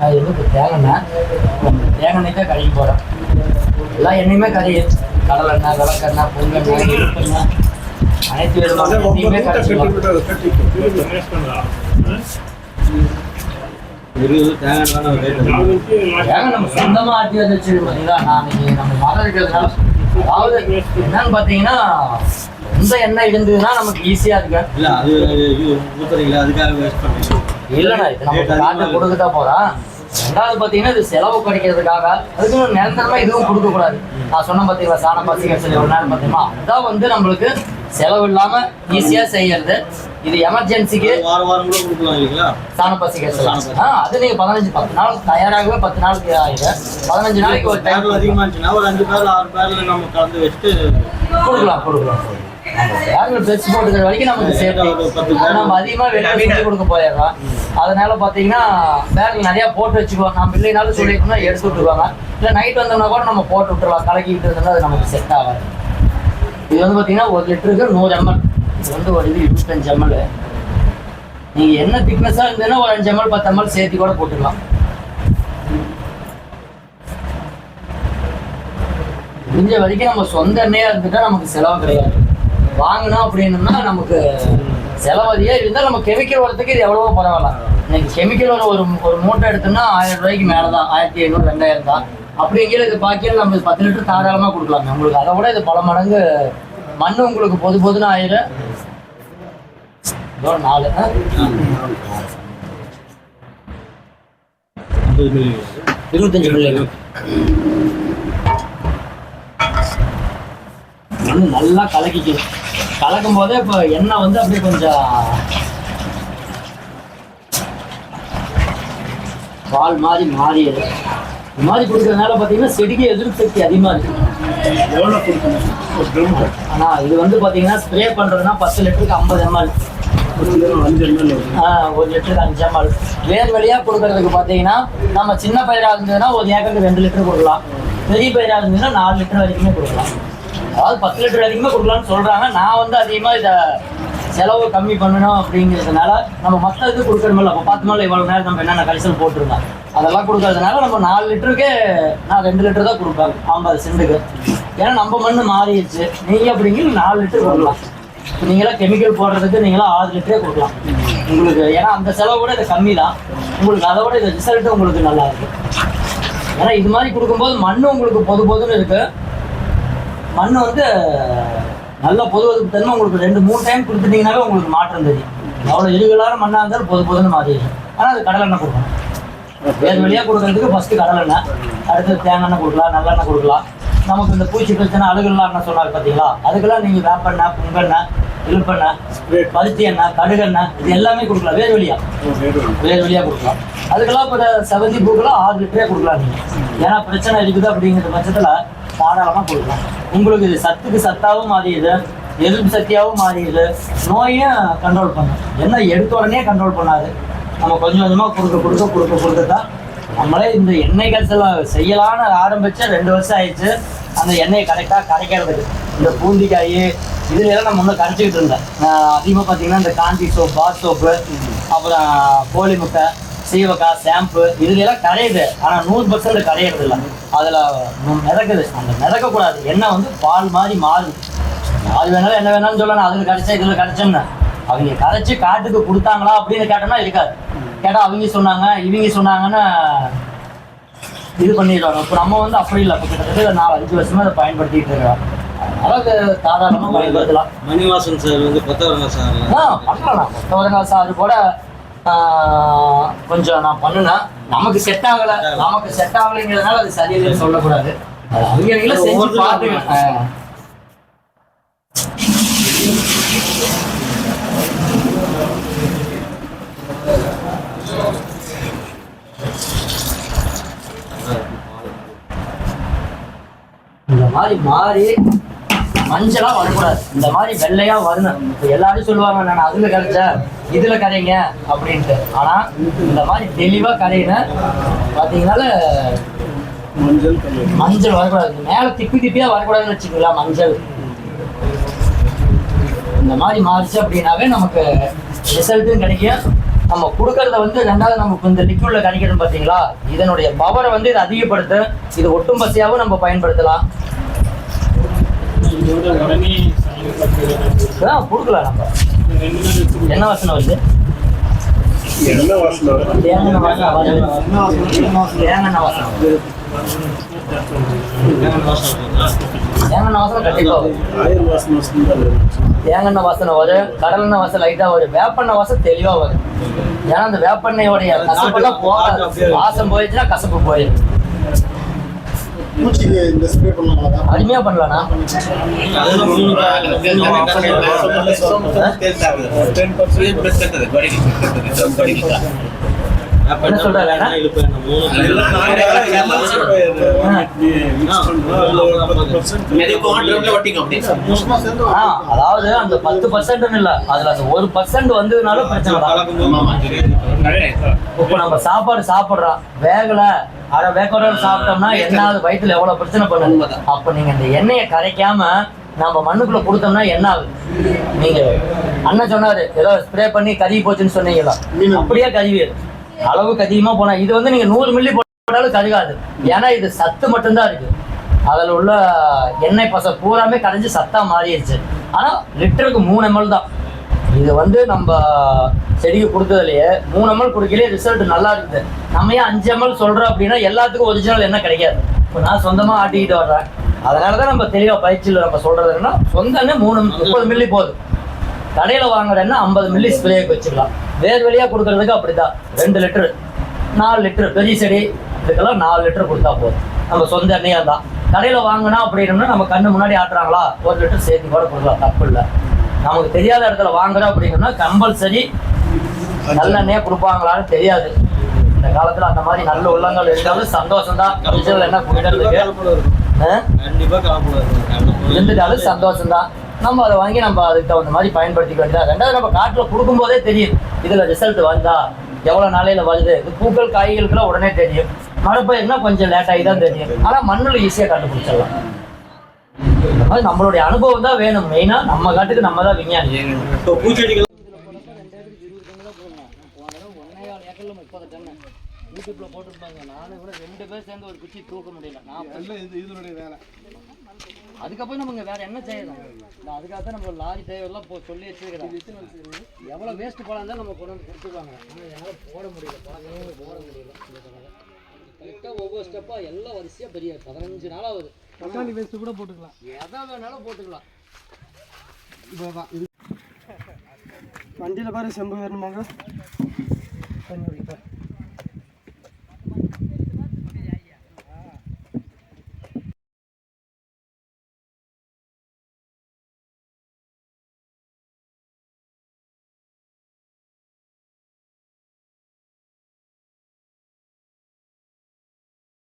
அது வந்து இப்போ தேங்காய் தேங்காய் தான் கழுகி போகிறோம் எல்லா எண்ணெயுமே கரையும் கடலை எண்ணெய் விளக்கெண்ணெய் பொங்கெண்ணெய் அனைத்து விதமான எண்ணெயுமே தேங்காய் நம்ம சொந்தமாக ஆட்டி வந்து வச்சிருக்கோம் பார்த்தீங்களா நான் நம்ம மரம் இருக்கிறதுனால அதாவது என்னன்னு பார்த்தீங்கன்னா இந்த எண்ணெய் இருந்ததுன்னா நமக்கு ஈஸியாக இருக்கு இல்லை அது ஊத்துறீங்களா அதுக்காக வேஸ்ட் பண்ணுறீங்க இல்லைண்ணா இது நம்ம காட்டு கொடுக்க தான் போகிறோம் ரெண்டாவது பார்த்தீங்கன்னா இது செலவு குறைக்கிறதுக்காக அதுக்கு நிரந்தரமாக இதுவும் கொடுக்கக்கூடாது. நான் சொன்ன பார்த்தீங்களா சாண பசிக்க சொல்லி ஒரு நேரம் பார்த்தீங்களா அதான் வந்து நம்மளுக்கு செலவு இல்லாமல் ஈஸியாக செய்யறது. இது எமர்ஜென்சிக்கு வாரம் வாரம் கூட கொடுக்கலாம் இல்லைங்களா? சாண பசிக்க. சொல்லலாம் ஆ அது நீங்கள் பதினஞ்சு பத்து நாள் தயாராகவே பத்து நாளுக்கு ஆயிடும் பதினஞ்சு நாளைக்கு ஒரு பேரில் அதிகமாக இருந்துச்சுன்னா ஒரு அஞ்சு பேரில் ஆறு பேரில் நம்ம கலந்து வச்சுட்டு கொடுக்கலாம் கொடுக்கலாம் யாரும் பெருசு போட்டுக்கிற வரைக்கும் நமக்கு சேஃப்டி. நம்ம அதிகமாக வெளியே கொடுக்க போயிடுறோம். அதனால பார்த்தீங்கன்னா பேக்கில் நிறையா போட்டு வச்சுக்குவாங்க நம்ம இல்லைனாலும் சொல்லிட்டோம்னா எடுத்து விட்டுருவாங்க. இல்லை நைட் வந்தோம்னா கூட நம்ம போட்டு விட்டுருலாம் கலக்கிட்டு இருந்தோம்னா அது நமக்கு செட் ஆகாது. இது வந்து பார்த்தீங்கன்னா ஒரு லிட்டருக்கு நூறு எம்எல் இது வந்து ஒரு இது இருபத்தஞ்சு எம்எல் நீங்கள் என்ன திக்னஸாக இருந்ததுன்னா ஒரு அஞ்சு எம்எல் பத்து எம்எல் சேர்த்து கூட போட்டுக்கலாம். முடிஞ்ச வரைக்கும் நம்ம சொந்த எண்ணெயாக இருந்துட்டா நமக்கு செலவு கிடையாது. வாங்கினோம் அப்படின்னம்னா நமக்கு செலவு அதிகம் இருந்தால் நம்ம கெமிக்கல் வரத்துக்கு இது எவ்வளவோ பரவாயில்ல. இன்னைக்கு கெமிக்கல் ஒரு ஒரு மூட்டை எடுத்தோம்னா ஆயிரம் ரூபாய்க்கு மேலே தான் ஆயிரத்தி ஐநூறு ரெண்டாயிரம் தான். அப்படிங்கிற இது பாக்கியில் நம்ம பத்து லிட்டர் தாராளமாக கொடுக்கலாம். உங்களுக்கு அதை விட இது பல மடங்கு மண் உங்களுக்கு பொது பொதுன்னு ஆயிரம் இதோட நாலு. இருபத்தஞ்சு பிள்ளைங்க மண் நல்லா கலக்கிக்கணும். கலக்கும் போதே இப்போ எண்ணெய் வந்து அப்படியே கொஞ்சம் பால் மாதிரி மாறிடுது இது மாதிரி கொடுக்கறதுனால பார்த்தீங்கன்னா செடிக்கு எதிர்ப்பு சக்தி அதிகமாக இருக்கு. எவ்வளோ கொடுக்கணும்? ஒரு ட்ரம் ஆனால் இது வந்து பார்த்தீங்கன்னா ஸ்ப்ரே பண்ணுறதுனா பத்து லிட்டருக்கு ஐம்பது எம்எல் ஒரு லிட்டருக்கு அஞ்சு எம்எல் வேர் வழியாக கொடுக்கறதுக்கு பார்த்தீங்கன்னா நம்ம சின்ன பயிராக இருந்ததுன்னா ஒரு ஏக்கருக்கு ரெண்டு லிட்டர் கொடுக்கலாம். பெரிய பயிராக இருந்ததுன்னா நாலு லிட்டர் வரைக்குமே கொடுக்கலாம். அதாவது பத்து லிட்டர் வரைக்குமே கொடுக்கலாம்னு சொல்கிறாங்க நான் வந்து அதிகமாக இதை செலவு கம்மி பண்ணணும் அப்படிங்கிறதுனால நம்ம மற்ற இது கொடுக்கணுமில்ல அப்போ பத்து நாள் இவ்வளோ நேரம் நம்ம என்னென்ன கரிசல் போட்டிருந்தோம். அதெல்லாம் கொடுக்கறதுனால நம்ம நாலு லிட்டருக்கே நான் ரெண்டு லிட்டர் தான் கொடுப்பேன். ஐம்பது சென்ட்டுக்கு ஏன்னா நம்ம மண் மாறிடுச்சு. நீங்கள் அப்படிங்கிற நாலு லிட்டர் கொடுக்கலாம். நீங்களாம் கெமிக்கல் போடுறதுக்கு நீங்களாம் ஆறு லிட்டரே கொடுக்கலாம். உங்களுக்கு ஏன்னா அந்த செலவு கூட இது கம்மி தான் உங்களுக்கு அதை விட இது ரிசல்ட்டு உங்களுக்கு நல்லா இருக்கு. ஏன்னா இது மாதிரி கொடுக்கும்போது மண் உங்களுக்கு பொது பொதுன்னு இருக்கு. மண் வந்து நல்ல பொது தன்மை உங்களுக்கு ரெண்டு மூணு டைம் கொடுத்துட்டீங்கனாவே உங்களுக்கு மாற்றம் தெரியும். அவ்வளோ இருகலான மண்ணாக இருந்தாலும் பொது பொதுன்னு மாறிடும் ஆனால் அது கடலெண்ணெய் கொடுக்கணும். வேறு வழியாக கொடுக்கறதுக்கு ஃபஸ்ட்டு கடலெண்ணெய் அடுத்து தேங்காய் கொடுக்கலாம் நல்லெண்ணெய் கொடுக்கலாம். நமக்கு இந்த பூச்சி பிரச்சனை அழுகலாம் சொன்னார் பார்த்தீங்களா அதுக்கெல்லாம் நீங்கள் வேப்பெண்ணெய் புங்கெண்ணெய் இழுப்பெண்ணெய் பருத்தி எண்ணெய் கடுகெண்ணெய் இது எல்லாமே கொடுக்கலாம். வேறு வழியாக வேறு வழியாக கொடுக்கலாம். அதுக்கெல்லாம் இப்போ செவந்தி பூக்கெல்லாம் ஆறு லிட்டரே கொடுக்கலாம் நீங்கள் ஏன்னா பிரச்சனை இருக்குது அப்படிங்கிற பட்சத்தில் தாராளமாக கொடுக்கலாம் உங்களுக்கு இது சத்துக்கு சத்தாகவும் மாறிடுது எதிர்ப்பு சக்தியாகவும் மாறிடுது நோயும் கண்ட்ரோல் பண்ணும். என்ன எடுத்த உடனே கண்ட்ரோல் பண்ணாது. நம்ம கொஞ்சம் கொஞ்சமாக கொடுக்க கொடுக்க கொடுக்க கொடுக்க தான் நம்மளே இந்த எண்ணெய் கரைசல் செய்யலான்னு ஆரம்பிச்சு ரெண்டு வருஷம் ஆயிடுச்சு. அந்த எண்ணெயை கரெக்டாக கரைக்கிறதுக்கு. இந்த பூந்திக்காய் இதுல எல்லாம் நம்ம வந்து கரைச்சிக்கிட்டு இருந்தேன். அதிகமாக பார்த்தீங்கன்னா இந்த காஞ்சி சோப் பாத் சோப்பு அப்புறம் கோழி முட்டை சீவக்காய் ஷாம்பு இதுல எல்லாம் கரையுது. ஆனால் நூறு பர்சன்ட் கரையிறது இல்லை அதில் மிதக்குது. அந்த மிதக்கக்கூடாது. எண்ணெய் வந்து பால் மாதிரி மாறுது. அது வேணாலும் என்ன வேணாலும் சொல்லணும் அதில் கரைச்சா இதில் கரைச்சோன்னு அவங்க கரைச்சி காட்டுக்கு கொடுத்தாங்களா அப்படின்னு கேட்டோம்னா இருக்காது. கேட்டால் அவங்க சொன்னாங்க இவங்க சொன்னாங்கன்னு இது பண்ணிடுவாங்க. இப்போ நம்ம வந்து அப்படி இல்லை. இப்போ கிட்டத்தட்ட நாலு அஞ்சு வருஷமா அதை பயன்படுத்திட்டு அதனால அது தாராளமாக பயன்படுத்தலாம். மணிவாசன் சார் வந்து கொத்தவரங்க சார் ஆ பண்ணலாம். சாறு கூட கொஞ்சம் நான் பண்ணினேன் நமக்கு செட் ஆகலை நமக்கு செட் ஆகலைங்கிறதுனால அது சரியில்லைன்னு சொல்லக்கூடாது அவங்கள செஞ்சு பார்த்துங்க. இந்த மாதிரி மாறி மஞ்சளா வரக்கூடாது. இந்த மாதிரி வெள்ளையா வரணும். இப்ப எல்லாரும் சொல்லுவாங்க நான் அதுல கரைச்சேன் இதுல கரைங்க அப்படின்ட்டு. ஆனா இந்த மாதிரி தெளிவா கரையின பாத்தீங்கன்னா மஞ்சள் மஞ்சள் வரக்கூடாது. மேல திப்பி திப்பியா வரக்கூடாதுன்னு வச்சுக்கோங்களா மஞ்சள். இந்த மாதிரி மாறிச்சு அப்படின்னாவே நமக்கு ரிசல்ட்டும் கிடைக்கும். நம்ம கொடுக்கறத வந்து ரெண்டாவது நமக்கு இந்த லிக்விட்ல கணிக்கணும் பாத்தீங்களா? இதனுடைய பவரை வந்து இது அதிகப்படுத்து இது ஒட்டும் பசியாவும் நம்ம பயன்படுத்தலாம். நம்ம என்ன வாசனை வருது என்ன வாசனை வரும்? தேங்காய் வாசனை வருது தேங்காய் வாசனை வருது. தேங்காய் வாசனை வருதா? தேங்காய் வாசனை கண்டிப்பா வரும் வசனம். தேங்காய் வாசனை வரும் கடலெண்ணெய் வாசனை லைட்டா வரும் வேப்பெண்ணெய் வாசனை தெளிவா வரும் ஏன்னா அந்த வேப்பெண்ணெயோடைய கசப்பெல்லாம் போகாது வாசம் போயிடுச்சுன்னா கசப்பு போயிடும் பூச்சிக்கு இந்த ஸ்ப்ரே பண்ணலாம்? அருமையா பண்ணலாம்னா அதெல்லாம் மூணு பேர், மூணு பேர் Ten percent அப்ப என்ன சொல்றாரு? என்ன இழுப்பு என்ன மூணு பேர். நீ mix பண்றா, அதுல ஒரு பத்து percent ஆ, அதாவது அந்த பத்து பர்சன்ட் இல்ல. அதுல அந்த ஒரு பர்சன்ட் வந்ததுனால பிரச்சனை தான். இப்போ நம்ம சாப்பாடு சாப்பிடுறோம். வேகல. அரை வேக்கோட சாப்பிட்டோம்னா என்னாவது வயித்துல எவ்வளவு பிரச்சனை பண்ணுது அப்ப நீங்க இந்த எண்ணெயை கரைக்காம நம்ம மண்ணுக்குள்ள கொடுத்தோம்னா என்ன ஆகுது? நீங்க அண்ணன் சொன்னாரு ஏதோ ஸ்ப்ரே பண்ணி கருகி போச்சுன்னு சொன்னீங்களா அப்படியே கருவி அளவுக்கு அதிகமா போனா இது வந்து நீங்க நூறு மில்லி போட்டாலும் கருகாது. ஏன்னா இது சத்து மட்டும்தான் இருக்கு. அதில் உள்ள எண்ணெய் பசை பூராமே கரைஞ்சு சத்தா மாறிடுச்சு. ஆனா லிட்டருக்கு மூணு எம்எல் தான். இது வந்து நம்ம செடிக்கு கொடுத்ததுலையே மூணு எம்எல் கொடுக்கலையே ரிசல்ட் நல்லா இருக்குது நம்ம ஏன் அஞ்சு எம்எல் சொல்றோம் அப்படின்னா எல்லாத்துக்கும் ஒரிஜினல் என்ன கிடைக்காது. இப்போ நான் சொந்தமா ஆட்டிக்கிட்டு வர்றேன். அதனால தான் நம்ம தெளிவா பயிற்சியில் நம்ம சொல்றது என்னன்னா சொந்த மூணு முப்பது மில்லி போதும். கடையில் வாங்குறேன்னா ஐம்பது மில்லி ஸ்ப்ரேக்கு வச்சுக்கலாம். வேர் வழியா கொடுக்கறதுக்கு அப்படிதான். ரெண்டு லிட்டரு நாலு லிட்டரு பெரிய செடி இதுக்கெல்லாம் நாலு லிட்டர் கொடுத்தா போதும். நம்ம சொந்த எண்ணெயாக தான் கடையில் வாங்கினா அப்படின்னா நம்ம கண்ணு முன்னாடி ஆட்டுறாங்களா? ஒரு லிட்டர் சேர்த்து கூட கொடுக்கலாம். தப்பு இல்லை. நமக்கு தெரியாத இடத்துல வாங்குறோம் அப்படின்னா கம்பல்சரி நல்லெண்ணெயா கொடுப்பாங்களான்னு தெரியாது. இந்த காலத்துல அந்த மாதிரி நல்ல உள்ளங்கள் இருந்தாலும் சந்தோஷம் தான் கலப்படம் இருக்கும். இருந்துட்டாலும் சந்தோஷம் தான் நம்ம அதை வாங்கி நம்ம அதுக்கு தகுந்த மாதிரி பயன்படுத்திக்க வேண்டியதா? ரெண்டாவது நம்ம காட்டுல கொடுக்கும்போதே தெரியும். இதுல ரிசல்ட் வந்தா எவ்வளவு நாளையில வருது? இது பூக்கள் காய்களுக்குலாம் உடனே தெரியும். மழை பெய்யுதுன்னா கொஞ்சம் லேட் ஆகி தான் தெரியும். ஆனா மண்ணுல ஈஸியா கண்டுபிடிச்சிடலாம். இந்த மாதிரி நம்மளுடைய அனுபவம் தான் வேணும். மெயினா நம்ம காட்டுக்கு நம்ம தான் விஞ்ஞானி. இப்போ பூச்செடிகள் யூடியூப்ல போட்டுருப்பாங்க நானும் கூட ரெண்டு பேர் சேர்ந்து ஒரு குச்சி தூக்க முடியல நான் இது இதனுடைய வேலை. அதுக்கப்புறம் நமக்கு வேற என்ன செய்யணும்? இல்லை அதுக்காக தான் நம்ம லாரி டிரைவர்லாம் போ சொல்லி வச்சிருக்கிறோம் எவ்வளோ வேஸ்ட் போலாம் இருந்தாலும் நம்ம கொண்டு வந்து கொடுத்துருவாங்க. ஆனால் என்னால் போட முடியல. பழக்கமே போட முடியல. கரெக்டாக ஒவ்வொரு ஸ்டெப்பாக எல்லாம் வரிசையாக பெரிய பதினஞ்சு நாள் ஆகுது. தக்காளி வேஸ்ட் கூட போட்டுக்கலாம். எதை வேணாலும் போட்டுக்கலாம். வண்டியில் பாரு செம்பு வேணுமாங்க? பண்ணி